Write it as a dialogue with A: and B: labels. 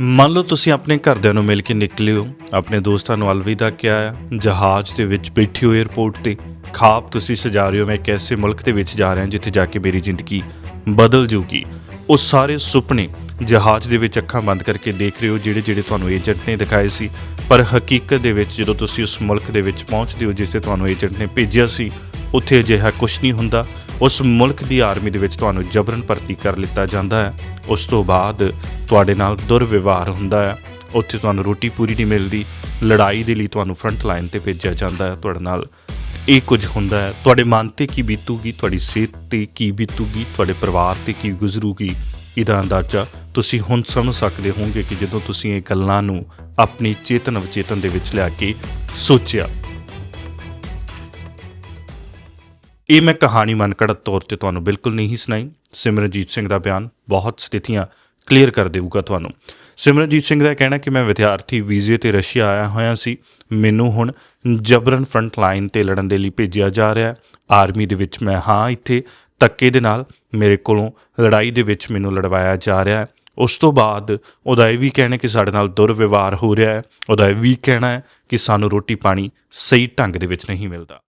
A: ਮੰਨ ਲਓ ਤੁਸੀਂ ਆਪਣੇ ਘਰਦਿਆਂ ਨੂੰ ਮਿਲ ਕੇ ਨਿਕਲੇ ਹੋ, ਆਪਣੇ ਦੋਸਤਾਂ ਨੂੰ ਅਲਵਿਦਾ ਕਿਹਾ ਹੈ, ਜਹਾਜ਼ ਦੇ ਵਿੱਚ ਬੈਠੇ ਹੋ 에ਅਰਪੋਰਟ ਤੇ, ਖਾਬ ਤੁਸੀਂ ਸਜਾ ਰਹੇ ਹੋ, ਮੈਂ ਇੱਕ ਐਸੇ ਮੁਲਕ ਦੇ ਵਿੱਚ ਜਾ ਰਿਹਾ ਜਿੱਥੇ ਜਾ ਕੇ ਮੇਰੀ ਜ਼ਿੰਦਗੀ ਬਦਲ ਜੂਗੀ ਉਹ ਸਾਰੇ ਸੁਪਨੇ ਜਹਾਜ਼ ਦੇ ਵਿੱਚ ਅੱਖਾਂ ਬੰਦ ਕਰਕੇ ਦੇਖ ਰਹੇ ਹੋ, ਜਿਹੜੇ ਜਿਹੜੇ ਤੁਹਾਨੂੰ ਏਜੰਟ ਨੇ ਦਿਖਾਏ ਸੀ। ਪਰ ਹਕੀਕਤ ਦੇ ਵਿੱਚ ਜਦੋਂ ਤੁਸੀਂ ਉਸ ਮੁਲਕ ਦੇ ਵਿੱਚ ਪਹੁੰਚਦੇ ਹੋ, ਜਿੱਥੇ ਤੁਹਾਨੂੰ ਏਜੰਟ ਨੇ ਭੇਜਿਆ ਸੀ, ਉੱਥੇ ਅਜਿਹਾ ਕੁਝ ਨਹੀਂ ਹੁੰਦਾ। ਉਸ ਮੁਲਕ ਦੀ ਆਰਮੀ ਦੇ ਵਿੱਚ ਤੁਹਾਨੂੰ ਜਬਰਨ ਭਰਤੀ ਕਰ ਲਿੱਤਾ ਜਾਂਦਾ ਹੈ। ਉਸ ਤੋਂ ਬਾਅਦ ਤੁਹਾਡੇ ਨਾਲ ਦੁਰਵਿਵਹਾਰ ਹੁੰਦਾ ਹੈ। ਉੱਥੇ ਤੁਹਾਨੂੰ ਰੋਟੀ ਪੂਰੀ ਨਹੀਂ ਮਿਲਦੀ। ਲੜਾਈ ਦੇ ਲਈ ਤੁਹਾਨੂੰ ਫਰੰਟ ਲਾਈਨ ਤੇ ਭੇਜਿਆ ਜਾਂਦਾ ਹੈ। ਤੁਹਾਡੇ ਨਾਲ ਇਹ ਕੁਝ ਹੁੰਦਾ ਹੈ। ਤੁਹਾਡੇ ਮਨ ਤੇ ਕੀ ਬੀਤੂਗੀ? ਤੁਹਾਡੀ ਸਿਹਤ ਤੇ ਕੀ ਬੀਤੂਗੀ? ਤੁਹਾਡੇ ਪਰਿਵਾਰ ਤੇ ਕੀ ਗੁਜ਼ਰੂਗੀ? ਇਹਦਾ ਅੰਦਾਜ਼ਾ ਤੁਸੀਂ ਹੁਣ ਸਮਝ ਸਕਦੇ ਹੋਵੋਗੇ ਕਿ ਜਦੋਂ ਤੁਸੀਂ ਇਹ ਗੱਲਾਂ ਨੂੰ ਆਪਣੀ ਚੇਤਨ ਵਿਚੇਤਨ ਦੇ ਵਿੱਚ ਲਿਆ ਕੇ ਸੋਚਿਆ। ਇਹ ਮੈਂ ਕਹਾਣੀ ਮਨਕੜਤ ਤੌਰ ਤੇ ਤੁਹਾਨੂੰ ਬਿਲਕੁਲ ਨਹੀਂ ਸੁਣਾਈ। ਸਿਮਰਨਜੀਤ ਸਿੰਘ ਦਾ ਬਿਆਨ ਬਹੁਤ ਸਥਿਤੀਆਂ ਕਲੀਅਰ ਕਰ ਦੇਊਗਾ ਤੁਹਾਨੂੰ। ਸਿਮਰਨਜੀਤ ਸਿੰਘ ਦਾ ਕਹਿਣਾ ਕਿ ਮੈਂ ਵਿਦਿਆਰਥੀ ਵੀਜ਼ੇ ਤੇ ਰਸ਼ੀਆ ਆਇਆ ਹੋਇਆ ਸੀ। ਮੈਨੂੰ ਹੁਣ ਜਬਰਨ ਫਰੰਟ ਲਾਈਨ ਤੇ ਲੜਨ ਦੇ ਲਈ ਭੇਜਿਆ ਜਾ ਰਿਹਾ ਹੈ। ਆਰਮੀ ਦੇ ਵਿੱਚ ਮੈਂ ਹਾਂ, ਇੱਥੇ ਧੱਕੇ ਦੇ ਨਾਲ ਮੇਰੇ ਕੋਲੋਂ ਲੜਾਈ ਦੇ ਵਿੱਚ ਮੈਨੂੰ ਲੜਵਾਇਆ ਜਾ ਰਿਹਾ ਹੈ। ਉਸ ਤੋਂ ਬਾਅਦ ਉਹਦਾ ਇਹ ਵੀ ਕਹਿਣਾ ਕਿ ਸਾਡੇ ਨਾਲ ਦੁਰਵਿਵਹਾਰ ਹੋ ਰਿਹਾ ਹੈ। ਉਹਦਾ ਇਹ ਵੀ ਕਹਿਣਾ ਹੈ ਕਿ ਸਾਨੂੰ ਰੋਟੀ ਪਾਣੀ ਸਹੀ ਢੰਗ ਦੇ ਵਿੱਚ ਨਹੀਂ ਮਿਲਦਾ।